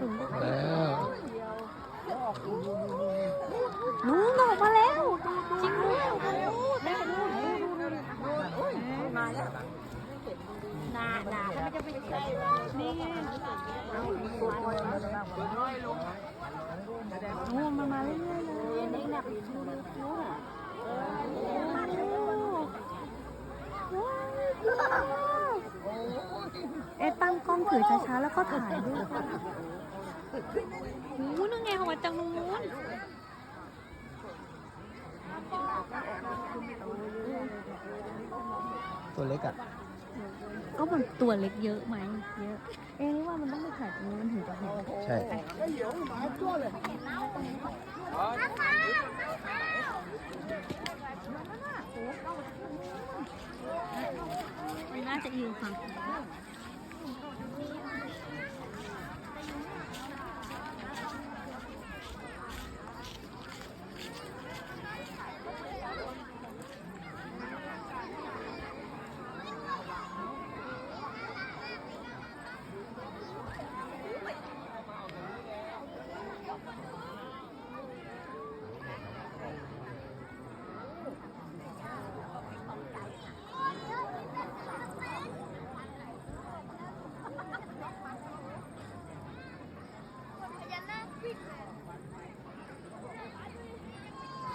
สูงแล้วลุงออกมาแล้วจริงด้วยได้ลูกมาแล้วนานาแล้วมันจะไปใช่นี่ไงโอ้มันมาเรื่อยๆเลยนี่หนักชูนิ้วอะเอ๊ะตั้ง กล้องถือช้าๆแล้วก็ถ่ายด้วยค่ะโอ้นั่นไงออกมาจากตรงนู้นตัวเล็กอะก็มันตัวเล็กเยอะไหมเยอะ เอ๊ะนี่ว่ามันต้องไปถ่ายตรงนู้นมันถึงจะเห็นใช่ไม่น่าจะยิงค่ะ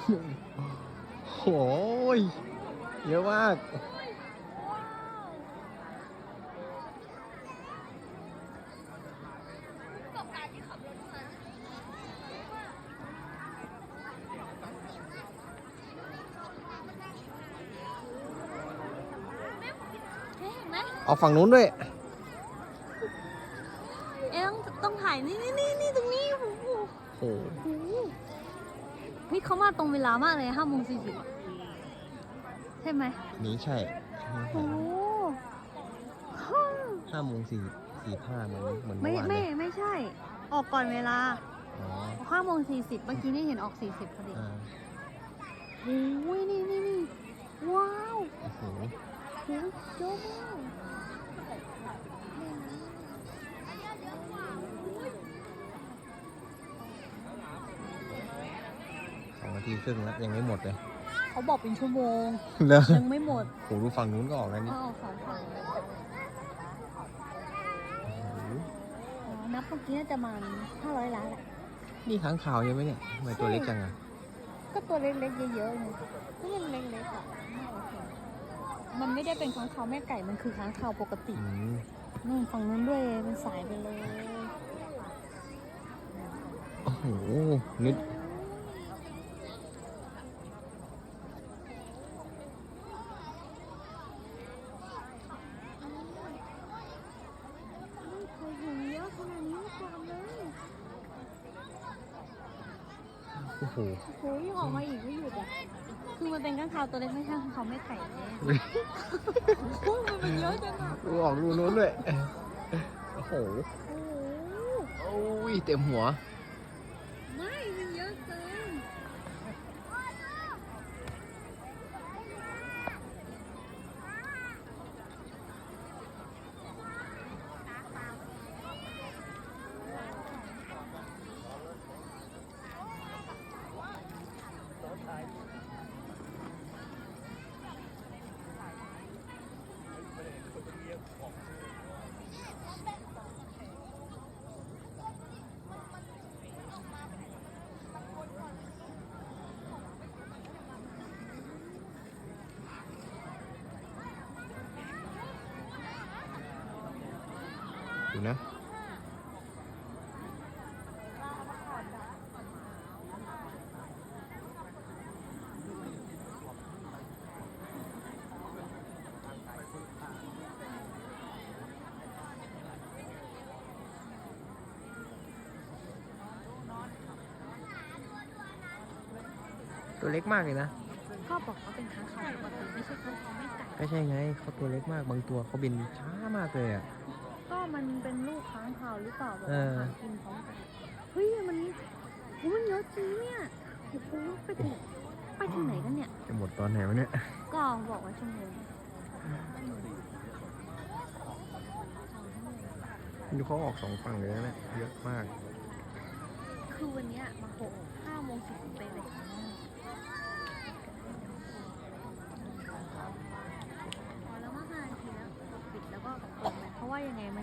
โอ้ยเยอะมากเห็นไหมเอาฝั่งนู้นด้วย เอ๊ะต้องต้องถ่ายนี่นี่นี่นี่ตรงนี้โอ้โห โอ้โหโอ้โห เฮ้ยเขามาตรงเวลามากเลยห้าโมงสี่สิบใช่ไหมนี้ใช่โอ้โหห้าโมงสี่สี่ห้าเหมือนเหมือนไม่เมื่อวานไม่เลยไม่ใช่ ออกก่อนเวลาอ๋อห้าโมงสี่สิบเมื่อกี้นี่เห็นออกสี่สิบพอดีอ่าโอ้ยนี่นี่นี่ว้าวโอ้โหโอ้ยเยอะมาก ทีครึ่งแล้วยังไม่หมดเลยเขาบอกเป็นชั่วโมงเลยยังไม่หมดโอ้โหดูฝั่งนู้นก็ออกแล้วนี่เอาสองฝั่งเลยโอ้โหอ๋อนับเมื่อกี้น่าจะมาห้าร้อยล้านแหละ นี่ค้างข่าวยังไหมเนี่ยทำไมตัวเล็กจังอะก็ตัวเล็กๆเยอะๆเลยก็ยังเล็กๆอะไม่โอเคมันไม่ได้เป็นค้างคาวแม่ไก่มันคือค้างคาวปกติอืมนู่นฝั่งนู้นด้วยมันสายไปเลย โอ้โหนึก ไม่เคยเห็นเยอะขนาดนี้มาก่อนเลย โอ้โหโอ้ยยังออกมาอีกไม่หยุดอะ คือมันเป็นค้างคาวตัวเล็กไม่ใช่ค้างคาวแม่ไก่แน่โอ้ยมันเป็นเยอะจังอะดูออกดูนู้นด้วย โอ้โห โอ้โหโอ้ยเต็มหัว ดูนะ ตัวเล็กมากเลยนะ ก็บอกว่าเป็นค้างคาวปกติไม่ใช่ค้างคาวแม่ไก่ก็ใช่ไงเขาตัวเล็กมากบางตัวเขาบินช้ามากเลยอะ ก็มันเป็นลูกค้างคาวหรือเปล่าแบบว่าหากินพร้องกันเฮ้ยมันมันเยอะจริงเนี่ยโอ้โหไปถึงไปถึงไหนกันเนี่ย จะหมดตอนไหนวะเนี่ย ก็บอกว่าชั่วโมงดูเขาออกสองฝั่งเลยนะเนี่ยเยอะมาก คือวันเนี้ยมาโหกห้าโมงสิบเป๊ะเลย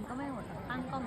ก็ไม่หมดตั้งกล้อง